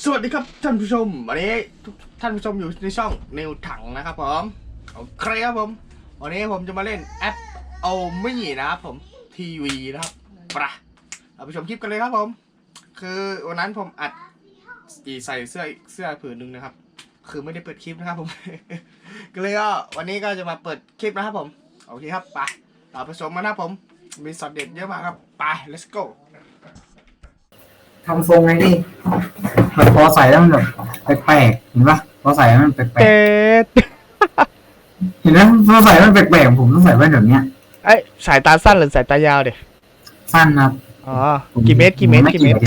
สวัสดีครับท่านผู้ชมวันนี้ท่านผู้ชมอยู่ในช่องนิวถังนะครับผมโอเคครับผม วันนี้ผมจะมาเล่นแอปโอมี่นะครับผมทีวีนะครับปะเราไปชมคลิปกันเลยครับผม คือวันนั้นผมอัดอีใส่เสื้อเสื้อผืนหนึ่งนะครับ คือไม่ได้เปิดคลิปนะครับผม ก็เลยก็วันนี้ก็จะมาเปิดคลิปนะครับผม โอเคครับไปเราไปชมกันนะครับผม มีสอดเด็ดเยอะมากครับไป let's go ทำทรงไงดิมันพอใส่แล้วมันแบบแปลกๆเห็นปะพอใส่แล้วมันแปลกเจ็ดๆเห็นไหมพอใส่แล้วมันแปลกๆผมต้องใส่แว่นแบบเนี้ยไอยสายตาสั้นหรือสายตายาวเด็สั้นนะครับอ๋อ กี่เมตรกี่เมตรไกี่เมตร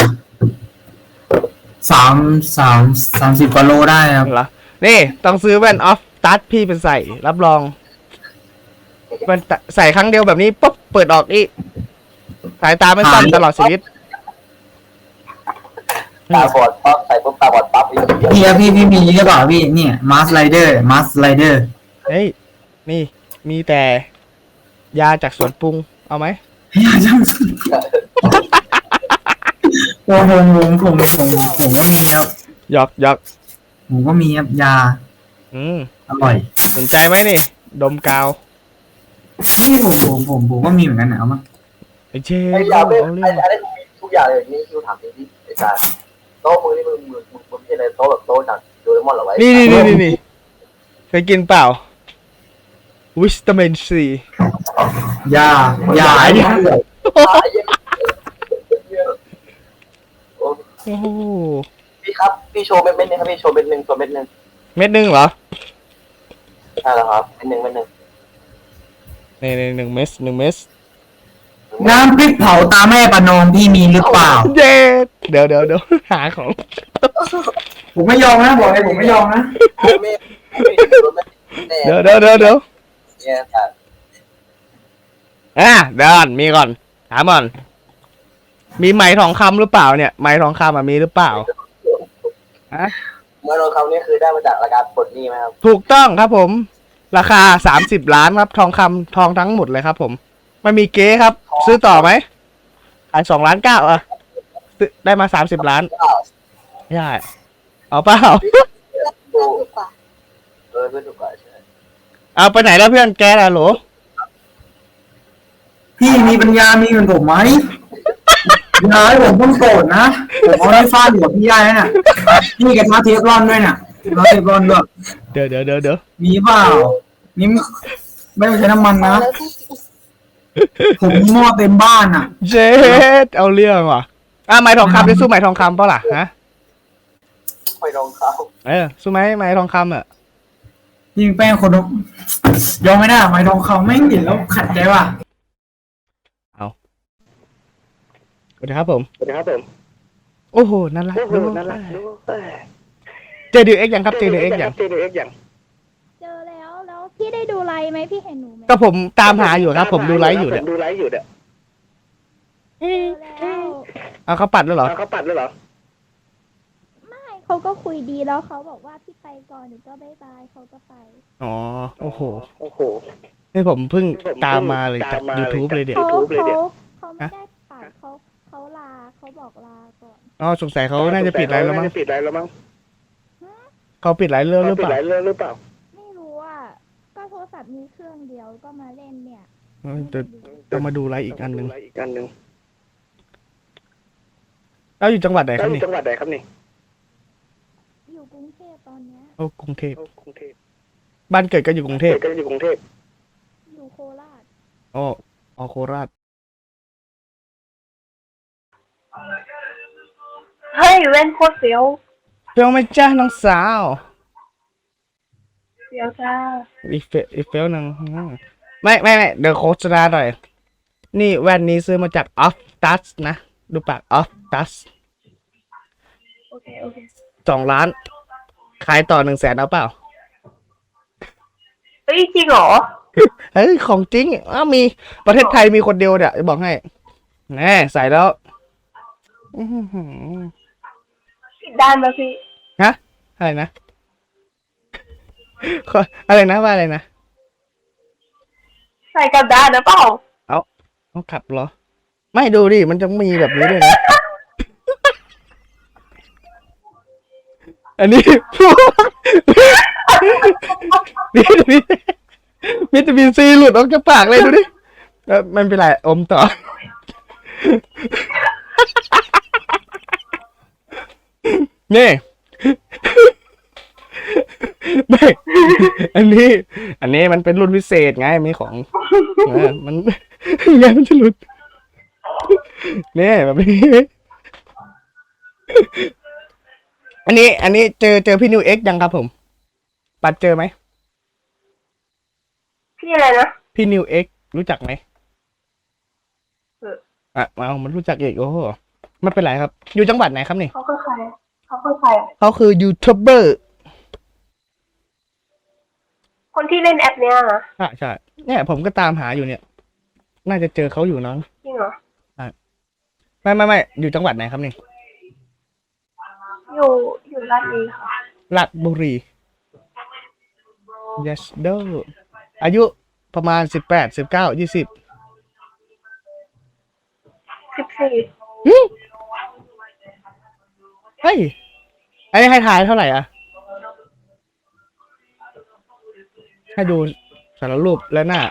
สามสามสามสิบกว่าโลได้ครับเหรอนี่ต้องซื้อแว่นออฟตัดพี่เป็นใส่ รับรองแว่นตาใส่ครั้งเดียวแบบนี้ปุ๊บเปิดออกอีกสายตาไม่สั้นตลอดชีวิต ตาบอดปั๊บใส่ปุ๊บตาบอดปั๊บอีกพี่ครับพี่พี่มีหรือเปล่าพี่เนี่ยมาสไลเดอร์มาสไลเดอร์เฮ้ย นี่ มีแต่ ยาจากสวนปรุง เอาไหมอย่าจังผมผมผมผมผมผมก็มีครับหยอกหยอกผมก็มีครับยาอืม อร่อยสนใจไหมนี่ ดมกาวนี่ผมผมผมผมก็มีเหมือนกันนะเอามาไอ้เจ๊ไอ้เอายาไม่เรื่ไอ้องไอ้ได้ทุกอย่างเลยนี่คิวถามจริงที่ไอ้การ โต๊ะมือนี่มึงมึงมึงมึงที่อะไรโต๊ะแบบโต๊ะจากโดเรมอนเหรอไว้นี่นี่นี่นี่นี่เคยกินเปล่า วิสตามินซียายาไอ้เนี่ยโอ้โหพี่ครับ พี่โชว์เม็ดเม็ดนึงครับพี่โชว์เม็ดหนึ่งโชว์เม็ดหนึ่งเม็ดหนึงเหรอใช่แล้วครับเม็ดหนึ่งเม็ดหนึ่งนี่นี่หนึ่งเม็ดหนึ่งเม็ด น้ำพริกเผาตาแม่ประนอมพี่มีหรือเปล่าเด็ดเดี๋ยวเดี๋ยวเดี๋ยวหาของ ผมไม่ยอมนะบอกเลยผมไม่ยอมนะไม่ไม่ไม่ไม่เดี๋ยวเดี๋ยวเดี๋ยวเดี๋ยวเนี่ยแต่อะเดี๋ยวก่อนมีก่อนถามก่อน มีไหมทองคำหรือเปล่าเนี่ยไหมทองคำอะมีหรือเปล่า เมื่อเราคำนี้คือได้มาจากรายการปลดหนี้ไหมครับถูกต้องครับผม ราคาสามสิบล้านครับ ทองคำทองทั้งหมดเลยครับผม ไม่มีเก๊ครับ ซื้อต่อไหมขายสองล้านเก้าอะซื้อได้มาสามสิบล้านไม่ได้เอาเปล่าถูกกว่าเออไม่ถูกกว่าใช่เอาไปไหนแล้วเพื่อนแกล่ะโหลพี่มีปัญญามีเหมือนผมไหมอย่าให้ผมต้องโกรธนะผมเอาได้ฟาดหัวพี่ได้นะน่ะพี่กระทะเทฟลอนด้วยน่ะกระทะเทฟลอนด้วยเดี๋ยวเดี๋ยวเดี๋ยวเดี๋ยวมีเปล่านี่ไม่ต้องใช้น้ำมันนะ ผมมีหม้อเต็มบ้านอะ เจ็ดเอาเรื่องว่ะอะไหมทองคำจะสู้ไหมทองคำเปล่าล่ะฮะไม่ลองเขาเออสู้ไหมไหมทองคำอะยิงแป้งคนนกยอมไม่ได้ไม้ทองคำไม่งเห็นแล้วขัดใจว่ะสวัสดีครับผม สวัสดีครับผมโอ้โหนั่นละโอ้โหนั่นแหละเจดิวเอ็กยังครับเจดิวเอ็กยัง เจดูเอ็กอย่าง เจอแล้วแล้ว พี่ได้ดูไลฟ์ไหมพี่เห็นหนูไหมก็ผมตามหาอยู่ครับผมดูไลฟ์อยู่เนี่ยดูไลฟ์อยู่เนี่ยเจอแล้วเอาเขาปัดแล้วเหรอเขาปัดเลยเหรอ ไม่เขาก็คุยดีแล้วเขาบอกว่าพี่ไปก่อนหนูก็บายบายเขาก็ไปอ๋อ โอ้โห โอ้โห นี่ผมเพิ่งตามมาเลยจาก YouTube เลยเดี๋ยว เขา YouTube เลยเขาเนี่ยเขาไม่ได้ปัดเขาเขาลาเขาบอกลาก่อนอ๋อสงสัยเขาน่าจะปิดไลฟ์แล้วมั้งปิดไลฟ์แล้วมั้งเขาปิดไลฟ์เรื่องหรือเปล่าปิดไลฟ์เรื่องหรือเปล่า ไม่รู้อะก็โทร ศัพท์มีเครื่องเดียวก็มาเล่นเนี่ยเออจะจะมาดูไลฟ์อีกอันหนึ่งอีกอันหนึ่งแล้วอยู่จังหวัดไหนคแล้รัวบอยู่นี่จังหวัดไหนครับนี่อยู่กรุงเทพตอนเนี้ย โอ้กรุงเทพกรุงเทพบ้านเกิดก็อยู่กรุงเทพก็อยู่กรุงเทพอยู่โคราชอ๋ออ๋อโคราช เฮ้ยเว้นโคตรเสียวเพียงไหม่จ้าน้องสาว เสียวจ้าอีเฟอีเฟลหนึ่งอืมไม่ไม่ไม่เดี๋ยวโฆษณาหน่อย นี่แว่นนี้ซื้อมาจากออฟตัสนะ ดูปากออฟตัสโอเคโอเคสองล้าน ขายต่อหนึ่งแสนเอาเปล่า เฮ้ยจริงเหรอ เฮ้ยของจริงอ้าวมีประเทศไทยมีคนเดียวเนี่ยจะบอกให้แน่ใส่แล้วอื้อหือด้านมาพี่ ฮะ อะไรนะ ขออะไรนะว่าอะไรนะใส่กับด้านหรือเปล่าต้องขับเหรอ ไม่ดูดิมันจะมีแบบนี้ด้วยนะ อันนี้พวกวิตามินวิตามินซีหลุดออกจากปากเลยดูดิเออมันเป็นไรอมต่อ นี่ ไม่ อันนี้ อันนี้มันเป็นรุ่นพิเศษไงมีของเออมันไงมันจะหลุดนี่แบบนี้ อันนี้ อันนี้เจอเจอพี่นิวเอ็กยังครับผม ปัดเจอไหม พี่อะไรนะ พี่นิวเอ็กรู้จักไหมเออ อะเอามันรู้จักอีกโอ้โหไม่เป็นไรครับ อยู่จังหวัดไหนครับนี่ เขาคือใคร เขาคือใครอะเขาคือยูทูบเบอร์ คนที่เล่นแอปเนี้ยนะใช่ใช่เนี่ยผมก็ตามหาอยู่เนี่ย น่าจะเจอเขาอยู่เน้องจริงเหรอ ไม่ไม่ไม่อยู่จังหวัดไหนครับนี่อยู่อยู่ลาดลีค่ะลาดบุรี yes do อายุประมาณสิบแปดสิบเก้ายี่สิบสิบสี่เฮ้ยไอ้ให้ทายเท่าไหร่อะ ให้ดูสารรูปและหน้า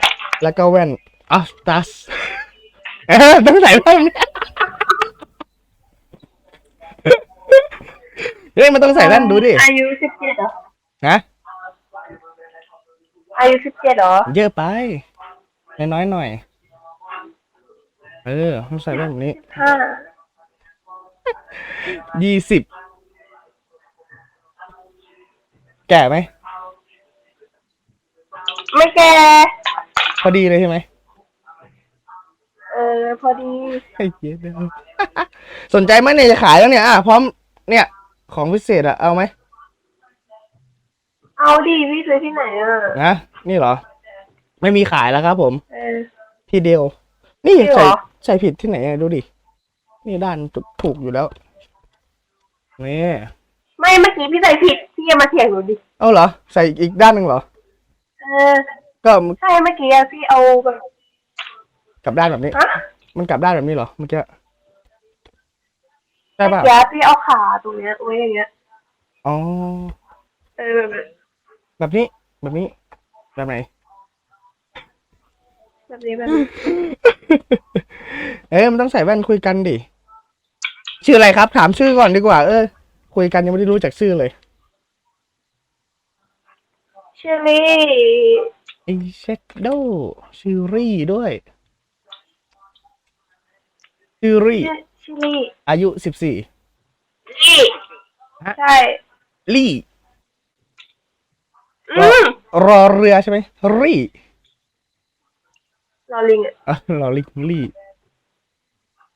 แล้วก็แว่นอัสตัสเออต้องใส่แว่นเฮ้ยมันต้องใส่แว่นดูดิอายุสิบเจ็ดเหรอนะอายุสิบเจ็ดเหรอ เยอะไปน้อยๆหน่อย เออต้องใส่แว่นแบบนี้ห้ายี่สิบแก่ไหม ไม่แก่พอดีเลยใช่ไหมเออ พอดีไอ้เหี้ยเด้อสนใจไหมเนี่ยจะขายแล้วเนี่ยอะพร้อมเนี่ยของพิเศษอะเอาไหมเอาดีพี่ซื้อที่ไหนอะนะนี่เหรอ ไม่มีขายแล้วครับผม เออ ที่เดียว นี่จริงเหรใส่อใส่ผิดที่ไหนอะดูดิ นี่ด้านถูกอยู่แล้ว นี่ ไม่เมื่อกี้พี่ใส่ผิดพี่อย่ามาเถียงหนูดิ เอาเหรอ ใส่อีกด้านหนึ่งเหรอ เออก็ใช่เมื่อกี้อะพี่เอาแบบกลับด้านแบบนี้ ฮะมันกลับด้านแบบนี้เหรอเมื่อกี้ใช่เมื่อป่ะกี้พี่เอาขาตรงเนี้ยไว้อย่างเงี้ยอ๋อเออแบบแบบนี้แบบนี้แบบไหน แบบนี้แบบนี้เอ้ยมันต้องใส่แว่นคุยกันดิ ชื่ออะไรครับ ถามชื่อก่อนดีกว่า เออ คุยกันยังไม่ได้รู้จักชื่อเลยเชอรี่ไอเชดโดชิรี่ด้วยชิรี่ชื่อเชอรี่อายุสิบสี่ลี่ฮะใช่ลี่อืมรอเรือใช่ไหมรี่ลอลิงอะอะรอลิงลี่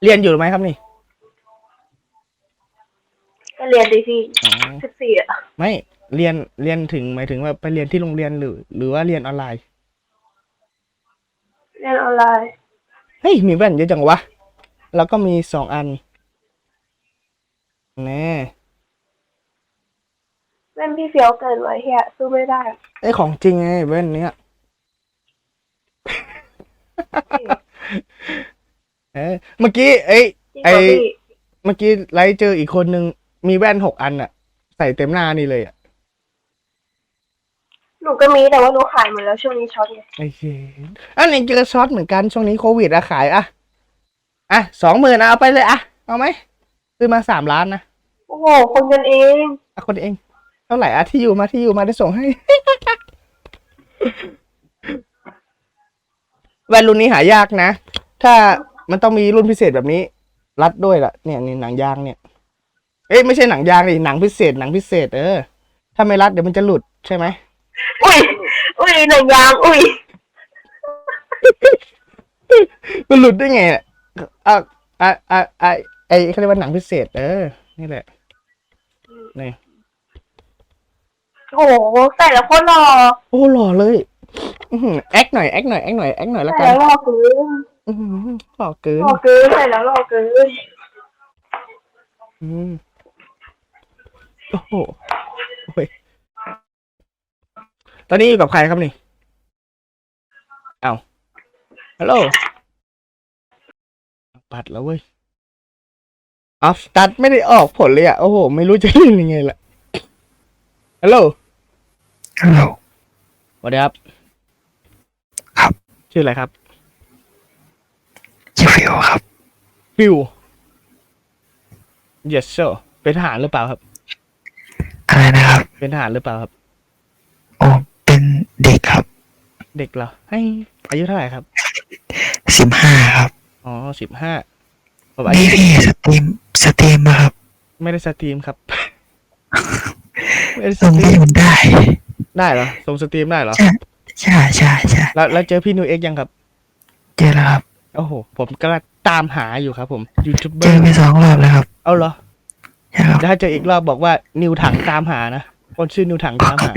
เรียนอยู่ไหมครับนี่ ก็เรียนดีพี่อ๋อสิบสี่อะไม่เรียนเรียนถึงหมายถึงว่าไปเรียนที่โรงเรียนหรือ หรือว่าเรียนออนไลน์เรียนออนไลน์เฮ้ยมีแว่นเยอะจังวะแล้วก็มีสองอันแน่เล่นพี่เฟี้ยวเกินไว้เฮียสู้ไม่ได้อะไอยของจริงไงแว่นเนี้ย เออเมื่อกี้เอ้ยจริงไอเหรอพี่เมื่อกี้ไลฟ์เจออีกคนนึง มีแว่นหกอันอะใส่เต็มหน้านี่เลยอะหนูก็มีแต่ว่าหนูขายหมดแล้วช่วงนี้ช็อตไงไอ้เหี้ยอันนี้เจอช็อตเหมือนกันช่วงนี้โควิดอะขายอะอะสองหมื่นเอาไปเลยอะเอาไหมซื้อมาสามล้านนะโอ้โหคนกันเองอะคนเองเท่าไหร่อะที่อยู่มาที่อยู่มาได้ส่งให้ แว่นรุ่นนี้หายากนะ ถ้ามันต้องมีรุ่นพิเศษแบบนี้ รัดด้วยล่ะ เนี่ยนี่หนังยางเนี่ย เอ้ยไม่ใช่หนังยางดิหนังพิเศษหนังพิเศษ เออ ถ้าไม่รัดเดี๋ยวมันจะหลุดใช่ไหมอุ้ย อุ้ยหนังยาง อุ้ย มันหลุดได้ไงอะอะอะอะอะไอเขาเรียกว่าหนังพิเศษ เออ นี่แหละนี่โอ้โหใส่แล้วโคตรหล่อโอ้หล่อเลยอือหือแอคหน่อยแอคหน่อยแอคหน่อยแอคหน่อยแล้วใส่กันแล้วหล่อเกินอือหือหล่อเกินหล่อเกินใส่แล้วหล่อเกิน อืม โอ้โหโอ้ยตอนนี้อยู่กับใครครับนี่ เอาฮัลโหล ปัดแล้วเว้ยออฟตัดไม่ได้ออกผลเลยอะโอ้โห ไม่รู้จะเล่นยังไงละฮัลโหล ฮัลโหลสวัสดีครับ ครับ ชื่ออะไรครับชื่อฟิวครับ ฟิว yes sir เป็นทหารหรือเปล่าครับ อะไรนะครับ เป็นทหารหรือเปล่าครับโอ้เป็นเด็กครับเด็กเหรอให้อายุเท่าไหร่ครับ สิบห้าครับอ๋อสิบห้าผมอายุนี่พี่สตรีมสตรีมมาครับไม่ได้สตรีมครับ ไม่ได้สส่งตรีพี่มมันได้ได้เหรอส่งสตรีมได้เหรอ ใช่ใช่ใช่ใช่แล้วแล้วเจอพี่นูเอ็กยังครับ เจอแล้วครับ โอ้โห ผมกำลังตามหาอยู่ครับผมยูทูบเบเจออร์ไปสองรอบแล้วครับเอาเหรอใช่ครับ ถ้าเจออีกรอบบอกว่านิวถังตามหานะ คนชื่อนิวถังตามหา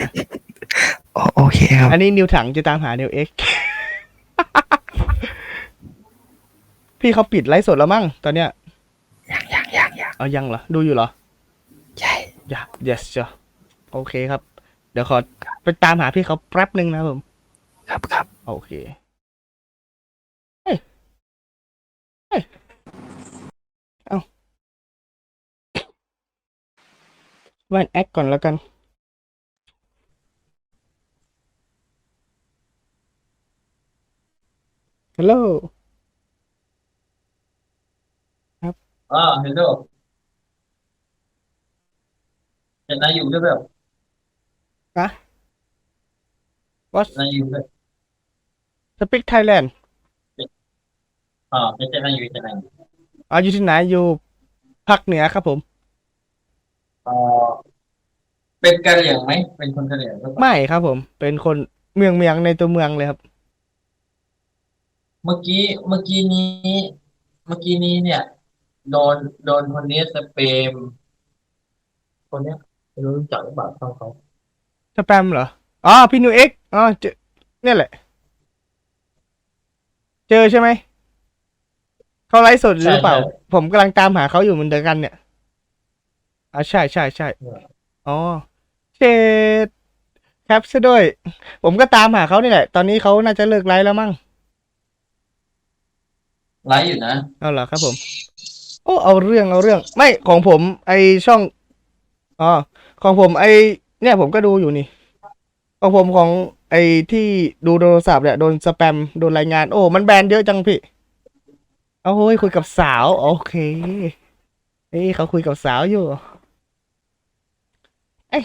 โอโอเคครับ อันนี้นิวถังจะตามหานิวเอ็กพี่เขาปิดไลฟ์สดแล้วมั้งตอนเนี้ยยังยังยังยังเอายังเหรอ ดูอยู่เหรอ ใช่อย่า yes จ้ะโอเคครับ เดี๋ยวขอไปตามหาพี่เขาแป๊บหนึ่งนะครับผม ครับครับโอเค เฮ้ย เฮ้ย เอาแว่นแอคก่อนแล้วกัน ฮัลโหลอ่าเห็นด้วยเห็นนายอยู่ด้วยแบบนะ What นายอยู่ด้วย Speak Thailand อ่าไม่ใช่นายอยู่แต่นายอยู่อ๋ออยู่ที่ไหนอยู่ภาคเหนือครับผม อ่าเป็นกะเหรี่ยงไหมเป็นคนกะเหรี่ยงหรือเปล่าไม่ครับผม เป็นคนเมืองเมืองในตัวเมืองเลยครับ เมื่อกี้เมื่อกี้นี้ เมื่อกี้นี้เนี่ย โดนโดนคนนี้สเปม คนเนี้ยไม่รู้รู้จักหรือเปล่าเขาเขาสแปมเหรออ๋อพี่นิวเอ็กอ๋อเจอเนี่ยแหละ เจอใช่ไหมเขาไลฟ์สดหรือเปล่า ผมกำลังตามหาเขาอยู่เหมือนเดียวกันเนี่ยอ่าใช่ใช่ใช่อ๋อเชดแคปซะด้วย ผมก็ตามหาเขานี่แหละ ตอนนี้เขาน่าจะเลิกไลฟ์แล้วมั้ง ไลฟ์อยู่นะเอาเหรอครับผม โอ้เอาเรื่องเอาเรื่อง ไม่ของผม ไอช่องอ๋อของผมไอเนี่ยผมก็ดูอยู่นี่ ของผมของไอที่ดูโทรศัพท์เนี่ยโดนสแปมโดนรายงาน โอ้ มันแบนเยอะจังพี่เอาเฮ้ยคุยกับสาว โอเคเอ้ยเขาคุยกับสาวอยู่เอ้ย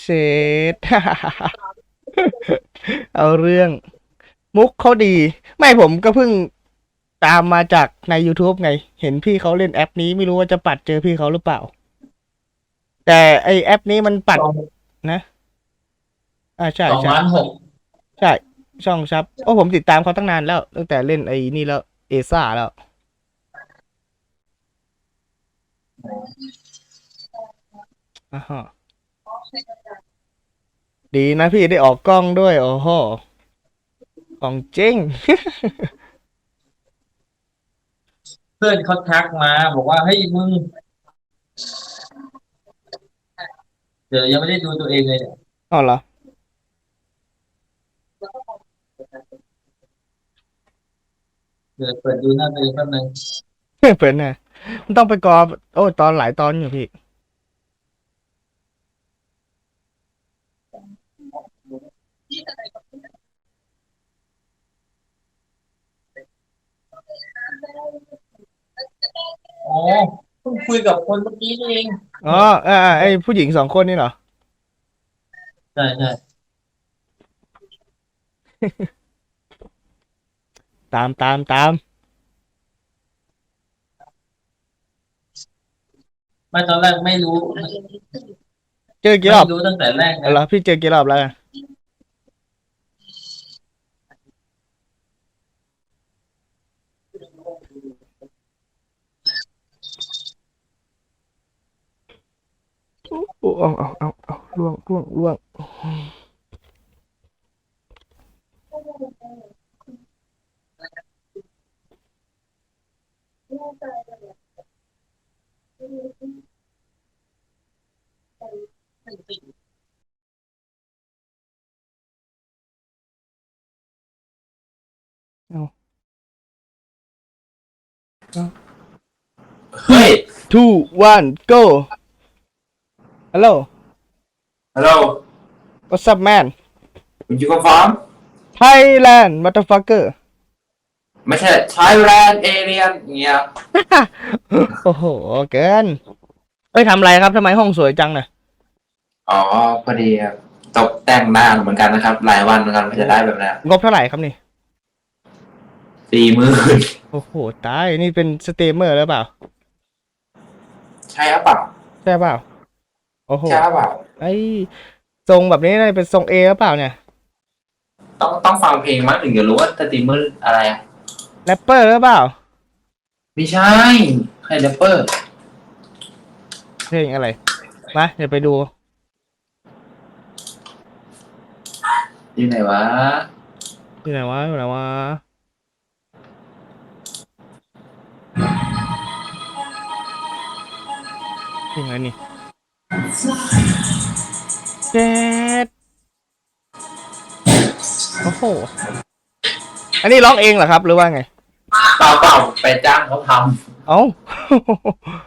เชด เอาเรื่อง มุกเขาดี ไม่ผมก็เพิ่งตามมาจากใน YouTube ไง เห็นพี่เขาเล่นแอปนี้ไม่รู้ว่าจะปัดเจอพี่เขาหรือเปล่า แต่ไอแอปนี้มันปัดนะ อ่าใช่สองใช่ล้านหกใช่ ช่องชับ โอ้ผมติดตามเขาตั้งนานแล้ว ตั้งแต่เล่นไอ้นี่แล้วเอซ่าแล้ว อ่าฮะดีนะพี่ได้ออกกล้องด้วย โอ้โห ของจริง เพื่อนเขาทักมาบอกว่าเฮ้ยมึง เดี๋ยวยังไม่ได้ดูตัวเองเลยเนี่ยอ๋อเหรอ เดี๋ยวเปิดดูหน้าตัวเองแป๊บนึงเปิดน่ะมันต้องไปกรอโอ้ตอนหลายตอนอยู่พี่ อ๋อเพิ่งคุยกับคนเมื่อกี้นี่เองอ๋อเออเออไอผู้หญิงสองคนนี่เหรอ ใช่ใช่ตามตามตามไม่ตอนแรกไม่รู้เจอกี่รอบไม่รู้ตั้งแต่แรกเอาเหรอนะพี่เจอกี่รอบแล้วอะ โอ้เอาเอาเอาเอาล่วงล่วงล่วงเฮ้ย two one go hello Hello what's up man Would you confirm Thailand motherfucker ไม่ใช่ Thailand Alien เงี้ยโอ้โห เกินเอ้ยทำอะไรครับทำไมห้องสวยจังน่ะ อ๋อ พอดีครับตกแต่งหน้าเหมือนกันนะครับ หลายวันเหมือนกันเพื่อจะได้แบบนั้นงบเท่าไหร่ครับนี่สี่หมื่นโอ้โห ตาย นี่เป็นสตรีมเมอร์หรือเปล่า ใช่หรือเปล่า ใช่เปล่า โอ้โหใช่หรือเปล่าไอ้ทรงแบบนี้น่าจะเป็นทรงเอหรือเปล่าเนี่ยต้องต้องฟังเพลงมั้งถึงจะรู้ว่าสตรีมเมอร์อะไรอะแรปเปอร์หรือเปล่าไม่ใช่ใครแรปเปอร์ เพลงอะไรมาเดี๋ยวไปดูอยู่ไหนวะอยู่ไหนวะอยู่ไหนวะเพลงอะไรนี่ เจ็ดโอ้โห อันนี้ร้องเองเหรอครับ หรือว่าไง เปล่าเปล่าไปจ้างเขาทเอ้า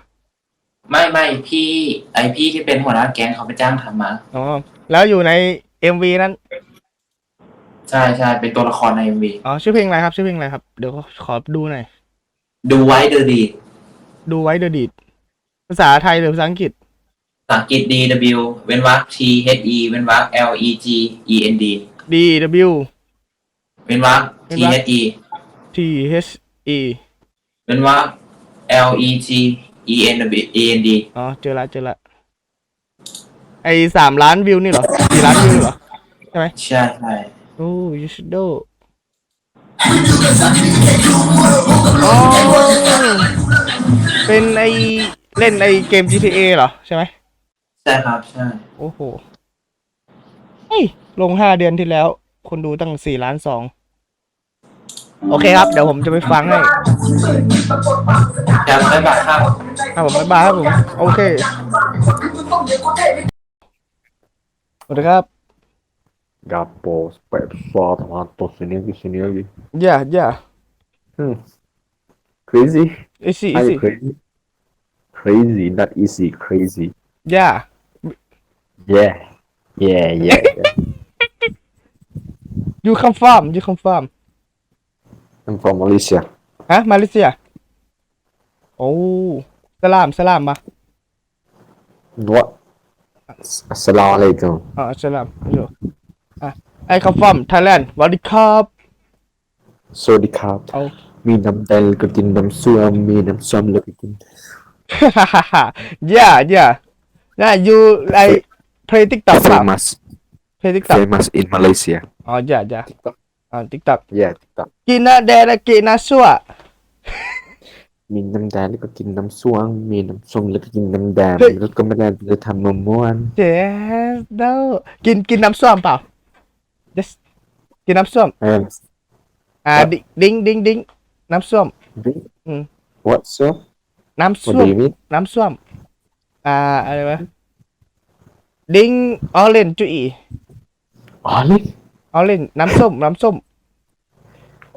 ำไม่ไม่พี่ ไอพี่ที่เป็นหัวหน้าแก๊งเขาไปจ้างทำมา อ๋อ แล้วอยู่ใน MV นั้น ใช่ใช่เป็นตัวละครในเอ็มวีอ๋อ ชื่อเพลงอะไรครับ ชื่อเพลงอะไรครับ เดี๋ยวขอดูหน่อย ดูไว้เดอดี ดูไว้เดอะดีดภาษาไทยหรือภาษาอังกฤษภา ษาอังกฤษ D W เว้นวรรค T H E เว้นวรรค L E G E N D D W เว้นวรรคเว้ T นวรรค H E T H E เว้นวรรค L E G E N W E N D อ๋อเจอละเจอละไอสามล้านวิวนี่เหรอสี่ล้านวิวเหรอใช่ใช่โอ้ยูชิโดอ๋อเป็นไอเล่นไอเกม GTA เหรอ ใช่ไหมใช่ครับใช่ โอ้โหเฮ้ย ลงห้าเดือนที่แล้ว คนดูตั้งสี่ล้านสอง โอเคครับ เดี๋ยวผมจะไปฟังให้จะไม่บาครับครับผมบ๊ายบายครับผม โอเค สวัสดีครับ Gapo, foto, uma tocinha que sininho ali. yeah yeah Crazy? easy Are easy you crazy? Crazy, not easy, crazy. yeah Yeah. Yeah, yeah, yeah. you confirm you confirm I'm from Malaysia. ฮะมาเลเซีย โอ้สลามสลามมา What? Assalamualaikum. อ๋อสลามฮัลโหลอะไอ้ confirm Thailand สวัสดีครับ Sorry, Kap. เอามีน้ำแดงก็กินน้ำส้มมีน้ำส้มแล้วก็กิน yeah yeah yeah you like play TikTok เปล่า famous play TikTok famous in Malaysia อ๋อ yeah yeah อ๋อ TikTok yeah TikTok กินนะแดนะกินนะสัวมีน้ำแดงแล้วก็กินน้ำส้มมีน้ำส้มแล้วก็กินน้ำแดงแล้วก็ไม่ได้จะทำมะม่วนเจ๊เด้อกินกินน้ำส้มเปล่า just กินน้ำส้มเอออ่าดิดิ้งดิ้งดิ้งน้ำส้ม Mm. what so น้ำ what ส้ do ม you mean น้ำส้ มอ่าอะไรวะดิ้งออเรนจุอี olive ออเรนน้ำส้มน้ำส้ม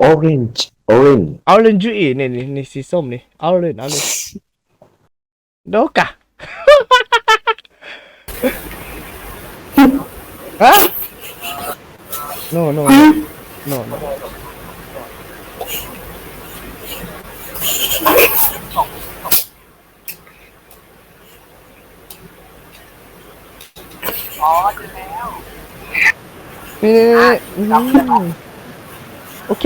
orange orange ออเรนจุอี นี่นี่นี่สีส้มนี่ออเรนออเรนโดกะฮะ no no no no นี่นี่นี่อืมโอเค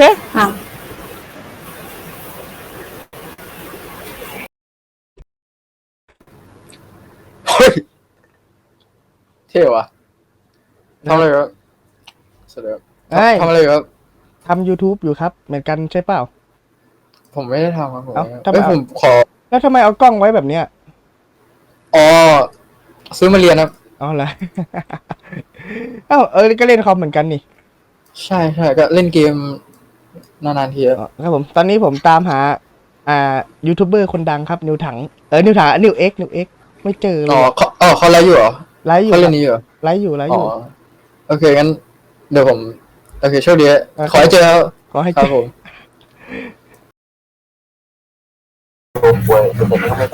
เท่วะทำอะไรครับสวัสดีครับเอ้ยทำอะไรครับ ทำ YouTube อยู่ครับ เหมือนกันใช่เปล่า ผมไม่ได้ทำครับผมเอ้าทำไม เอ้ยผมขอแล้วทำไมเอากล้องไว้แบบเนี้ย อ๋อซื้อมาเรียนครับ อ๋อเหรอเอ้าเออก็เล่นคอมเหมือนกันนี่ใช่ใช่ก็เล่นเกมนานๆทีครับอ๋อครับผม ตอนนี้ผมตามหา อ่ายูทูบเบอร์คนดังครับ นิวถังเออนิวถังนิวเอ็กนิวเอ็กไม่เจอเลอ๋อยเขาอ๋อเขาไลฟ์อยู่เหรอไลฟ์อยู่เขาเล่นนี้อยู่เหรอไลฟ์อยู่ไลฟ์อ๋ออยู่ โอเคงั้น เดี๋ยวผมโอเคโชคดีเออขอให้เจอครับขอให้คเจรับอผมป่วยเป็นเด็กก็ไม่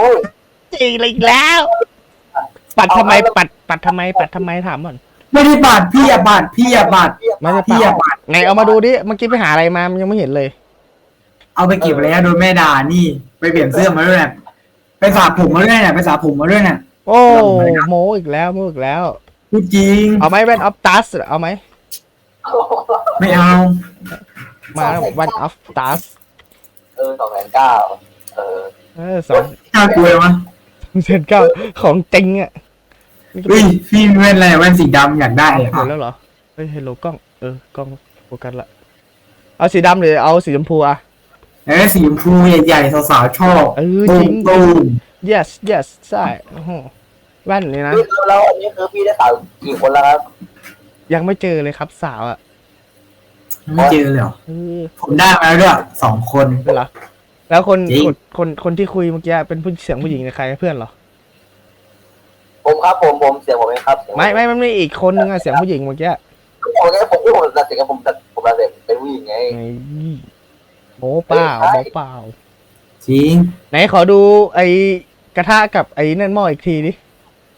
อุ้ยอะไรอีกแล้ว ปัดทำไมปัดปัดทำไมปัดทำไมถามก่อนไม่ได้บาดพี่อะบาดพี่อะบาดไม่ได้พี่ปัอะดบาดไหนเอามาดูดิเมื่อกี้ไปหาอะไรมามันยังไม่เห็นเลย เอาไปเก็บแล้วโดนแม่ด่านี่ ไปเปลี่ยนเสื้อมาด้วยเนี่ยไปสระผมมาด้วยเนี่ยไปสระผมมาด้วยเนี่ย โอ้โมอีกแล้วโมอีกแล้ว พูดจริงเอาไหมแว่นออฟตัสเอาไหมไม่เอา มาแว่นออฟตัสเออสองแสนเก้าเออ เออสองน่ากลัววะ เซนเก้าของจริงอะนี่ก็ เฮ้ยพี่แว่นอะไรแว่นสีดำอยากได้เห็อะนแล้วเหรอ เฮ้ยเฮลโลกล้อง เออกล้องโฟกัสละ เอาสีดำหรือเอาสีชมพูอะเอ้ยสีชมพูใหญ่ๆสาวๆชอบเออตูจริมงตูม yes yes ใช่โอ้โหแว่นเลยนะ คือแล้วอันนี้คือพี่ได้สาวกี่คนแล้วครับ ยังไม่เจอเลยครับสาวอะไม่เจอเลยเหรอเออผมได้มาแล้วด้วยสองคน เหรอแล้วคนจริง คนคนคนที่คุยเมื่อกี้เป็นผู้เสียงผู้หญิงใครเพื่อนเหรอ ผมครับผมผมเสียงผมเองครับเสียงผไม่ไม่มันมีอีกคนนึงอะเสียงผู้หญิงเมื่อกี้ผมเนี่ยผมที่ผมตัดสินกับผมตัดผมตัดสินเป็นผู้หญิงไงไงโมเปล่าโมเปล่า จริง ไหนขอดูไอ้กระทะกับไอ้นั่นหม้ออีกทีดิ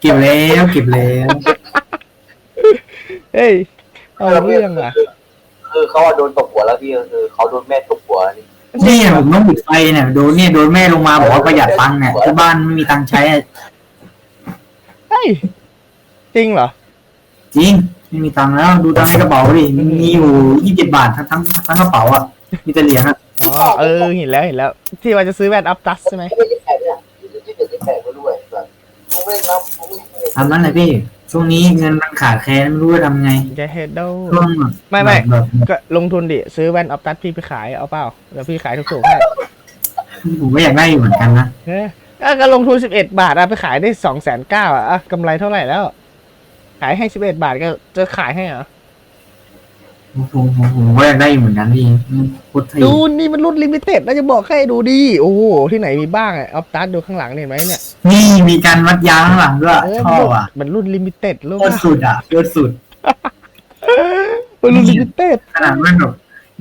เก็บแล้วเก็บแล้วเฮ้ย เอาเรื่องอะคือเขาโดนตบหัวแล้วพี่คือเขาโดนแม่ตบหัวนี่นี่ยผมต้องปิดไฟเนี่ยโดนเนี่ยโดนแม่ลงมาบอกว่าประหยัดตังค์เนี่ยที่บ้านไม่มีตังค์ใช้อะ ย จริงเหรอ จริง ไม่มีตังค์แล้ว ดูตังค์ในกระเป๋าดิ มีอยู่ยี่สิบบาททั้งทั้งทั้งกระเป๋าอะ มีแต่เหรียญอะอ๋อเออเห็นแล้วเห็นแล้ว ที่ว่าจะซื้อแว่นอัพตัสใช่ไหมไม่ได้ยี่สิบแปดเนี่ยยี่สิบเจ็ดยี่สิบแปดก็ด้วยแบบผมไม่รับผมไม่ทำนั้นเลยพี่ ช่วงนี้เงินมันขาดแคลนไม่รู้จะทำไงแกเฮดโดช่วงแบบไม่ไม่แบบก็ลงทุนดิ ซื้อแว่นอัพตัสพี่ไปขายเอาเปล่าเดี๋ยวพี่ขายถูกๆให้ผมก็อยากได้อยู่เหมือนกันนะ เฮ้ยอะก็ลงทุนสิบเอ็ดบาทอะไปขายได้สองแสนเก้าอะอะกำไรเท่าไหร่แล้ว ขายให้สิบเอ็ดบาทก็จะขายให้เหรอผมผมผมผมก็อยากได้อยู่เหมือนกันพี่พุทธีดูนี่มันรุ่นลิมิเต็ดนะจะบอกให้ดูดีโอ้โหที่ไหนมีบ้างอะอัพตัสดูข้างหลังเห็นไหมเนี่ยนี่มีการวัดยางข้างหลังด้วยเออชอบอะมันรุ่นลิมิเต็ดลูกโคตรสุดอะโคตรสุดมันรุ่นลิมิเต็ดขนาดมันแบบ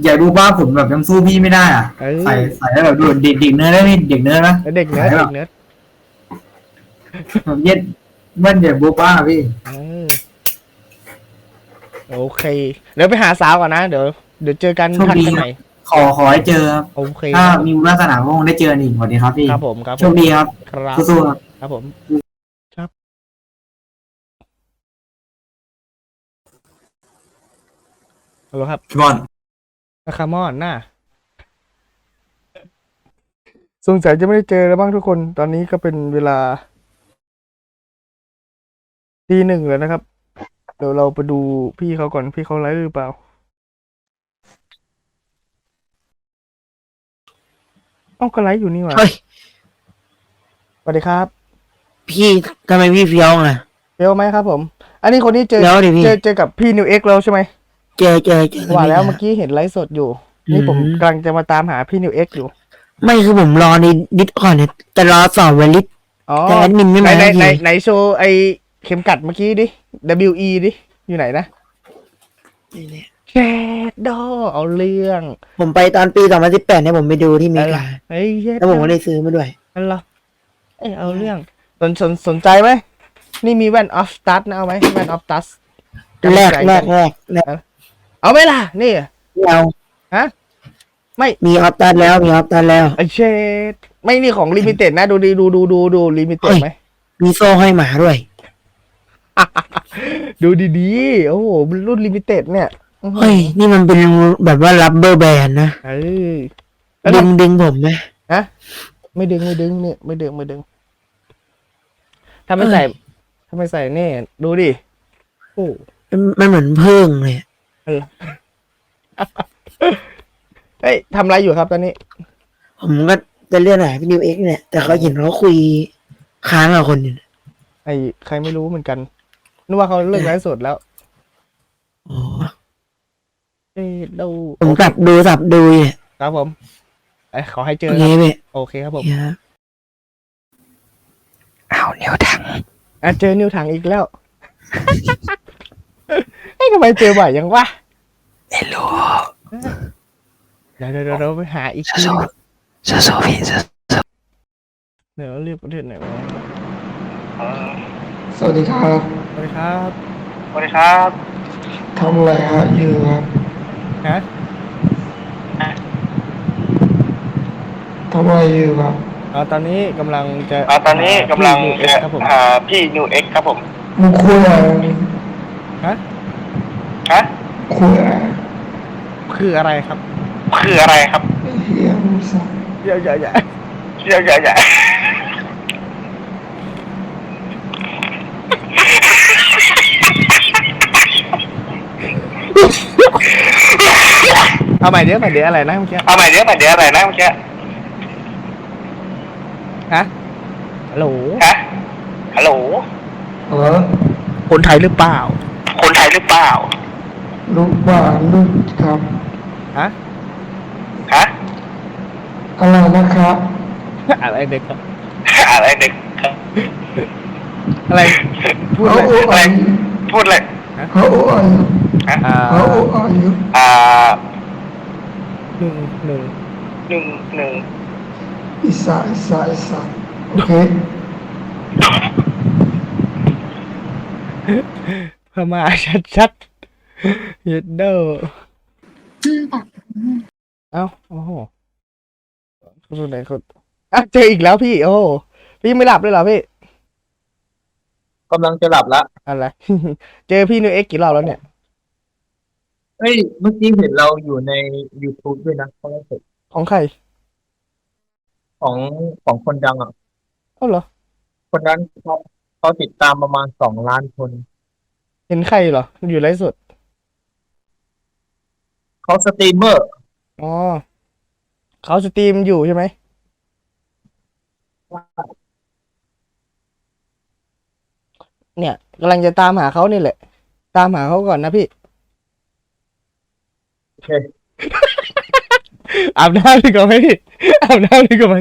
อยากดูบ้าผมแบบยังสู้พี่ไม่ได้อะเออใส่ใส่แล้วแบบดูเด็กเด็กเนื้อได้ไหมเด็กเนื้อนะ แล้วเด็กเนื้อไหนเด็วะกเนื้อแบบเย็ดมันอย่าบูบ้าพี่ เออโอเค เดี๋ยวไปหาสาวก่อนนะ เดี๋ยวเดี๋ยวเจอกันทักกันใหม่ขอขอให้เจอครับโอเคถ้ามีบุญวาสนาก็คงได้เจอกันอีกสวัสดีครับพี่ครับผมครับโชคดีครับครับสู้ๆครับ ครับผม ครับ ฮัลโหลครับ พี่บอล นาคามอนน่าสงสัยจะไม่ได้เจอแล้วบ้างทุกคน ตอนนี้ก็เป็นเวลาตีหนึ่งแล้วนะครับ เดี๋ยวเราไปดูพี่เขาก่อนพี่เขาไลฟ์หรือเปล่า เอ้าก็ไลฟ์อยู่นี่หว่าเฮ้ย สวัสดีครับ พี่ทำไมพี่เฟี้ยวอะเร็วไหมครับผม อันนี้คนนี้เจอเฟี้ยวดิพี่ เจอเจอกับพี่นิวเอ็กแล้วใช่ไหม เจอเจอเจอว่าแล้วพี่เมื่อกี้เห็นไลฟ์สดอยู่ นี่ผมอืมกำลังจะมาตามหาพี่นิวเอ็กอยู่ ไม่คือผมรอในดิสก่อนเนี่ยจะรอสอบเวลิสอ๋อแต่แอดมินไม่ไหนมาไหนสักทีไหนไหนโชว์ไอเข็มกัดเมื่อกี้ดิ WE ดิ อยู่ไหนนะแชดดอเอาเรื่อง ผมไปตอนปี 2018เนี่ยผมไปดูที่อเมริกาเฮ้ยเย็ดแล้วผมก็ได้ซื้อมาด้วยนั่นเหรอเอ้ยเอาเรื่อง สนสนสนใจไหม นี่มีแว่นออฟสตัสนะเอาไหมแว่นออฟสตัสแรกแรกแรกแรก เอาไหมล่ะ นี่ไม่เอาฮะ ไม่มีออฟตันแล้วมีออฟตันแล้ว ไอเชดไม่นี่ของลิมิเต็ดนะ ดูดีดูดูดูดูลิมิเต็ดไหม มีโซ่ห้อยหมาด้วย ดูดีๆ โอ้โหมันรุ่นลิมิเต็ดเนี่ยอื้อหือเฮ้ย นี่มันเป็นแบบว่ารับเบอร์แบนนะเออแล้วดึทงดึงผมไหมำฮะไม่ดึงไม่ดึงเนี่ยไม่ดึงไม่ดึงถ้าไม่ใส่ถ้าไม่ใส่เนี่ยดูดิโอ้มันมันเหมือนเพิ่งเลย เฮ้ยทำอะไรอยู่ครับตอนนี้ ผมก็จะเรียกหาพี่นิวเอ็กเนี่ยแต่เขาเห็นเขาคุยค้างกับคนอยู่ไอ้ใครไม่รู้เหมือนกันนึกว่าเขาเลิกไลฟ์สดแล้วอ๋อเอ้ยดูผมสับดูสับดูเนี่ยครับผมไอ้ยขอให้เจโออเคครับพี่โอเคครับผมเนี่ยอ้าวนิ้วถังอะเจอนิวถังอีกแล้ว เฮ้ยทำไมเจอบ่อยยังวะไม่รู้เดี๋ยวเดี๋ยวเดี๋ยวเราไปหาอีกทีสู้นึงสู้สู้พี่สู้เดี๋ยวเรียกประเทศไหนวะสวัสดีครับสวัสดีครับสวัสดีครับทำอะไรฮะอยู่ครับฮะทำอะไรอยู่ครับอ๋อตอนนี้กำลังจะอ่าตอนนี้กำลังพี่จะ UX ครับผมหาพี่นิวเอ็กครับผม มึงคุยอะไรฮะฮะ คุยอะไรคืออะไรครับ คืออะไรครับเฮียมึงสักเดี๋ยวเดี๋ยวเดี๋ยวเดี๋ยวเดี๋ยวเดี๋ยวเอาใหม่เดี๋ยวใหม่เดี๋ยวอะไรนะเมื่อกี้เอาใหม่เดี๋ยวใหม่เดี๋ยวอะไรนะเมื่อกี้ฮะฮัลโหลฮะฮัลโหลเออคนไทยหรือเปล่า คนไทยหรือเปล่า ลูกบ้านลูกครับฮะฮะอะไรนะครับอะไรเด็กครับอะไรเด็กอะไรพูดอะไรอะไรพูดเลยเขาอายุอ่าเขาอายุอ่าหนึ่งหนึ่งหนึ่งหนึ่งอีสานอีสานอีสานโอเคพม่าชัดชัดๆ เย็ดเดอร์เอ้าโอ้โหคนไหนคนอะเจออีกแล้วพี่ โอ้โหพี่ยังไม่หลับเลยเหรอพี่กำลังจะหลับละอะไร เจอพี่นิวเอ็กกี่รอบแล้วเนี่ยเฮ้ยเมื่อกี้เห็นเราอยู่ใน YouTube ด้วยนะเขาเสร็จของใครของของคนดังอะ เอ้าเหรอ คนนั้นเขาเขาติดตามประมาณสองล้านคน เห็นใครเหรอ อยู่ไลฟ์สด เขาสตรีมเมอร์ อ๋อเขาสตรีมอยู่ใช่ไหมเนี่ยกำลังจะตามหาเขานี่แหละ ตามหาเขาก่อนนะพี่โอเค อาบน้ำดีกว่าไหมพี่อาบน้ำดีกว่าไหม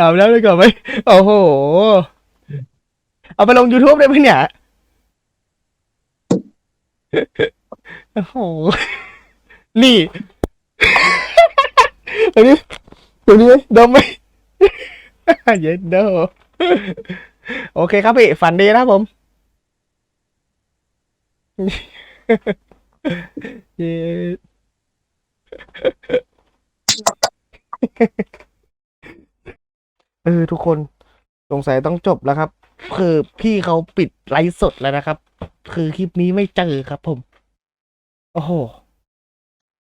อาบน้ำดีกว่าไหมโอ้โห เอาไปลง YouTube ได้ไหมเนี่ย โอ้โห นี่ตัวนี้ตัวนี้ดมไหมเย็นเด้อโอเคครับพี่ ฝันดีนะผม เย้เออทุกคนสงสัยต้องจบแล้วครับ คือพี่เขาปิดไลฟ์สดแล้วนะครับ คือคลิปนี้ไม่เจอครับผม โอ้โห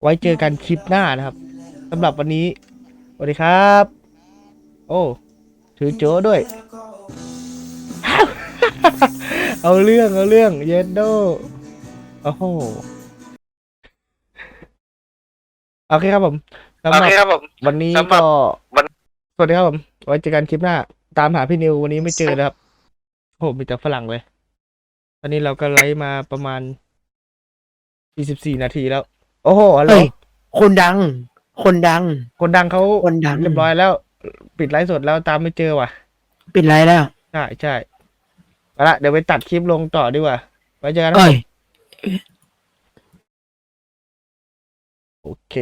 ไว้เจอกันคลิปหน้านะครับสำหรับวันนี้สวัสดีครับ โอ้ ถือโจ้ด้วย เอาเรื่อง เอาเรื่อง เยนโดโอ้โห โอเคครับผมสำหโอรับเคครับผม วันนี้สำหรัก็บวัน สวัสดีครับผม ไว้เจอกันคลิปหน้า ตามหาพี่นิววันนี้ไม่เจอนะครับ โอ้โหมีแต่ฝรั่งเลย ตอนนี้เราก็ไลฟ์มาประมาณ 44นาทีแล้ว โอ้โหฮัลโหลเฮ้ยคนดัง คนดัง คนดังเขาคนดัง เรียบร้อยแล้ว ปิดไลฟ์สดแล้วตามไม่เจอว่ะ ปิดไรแล้ว ใช่ใช่ไปละเดี๋ยวไปตัดคลิปลงต่อดีกว่าไว้เจอกันครับเอ้ย โอเค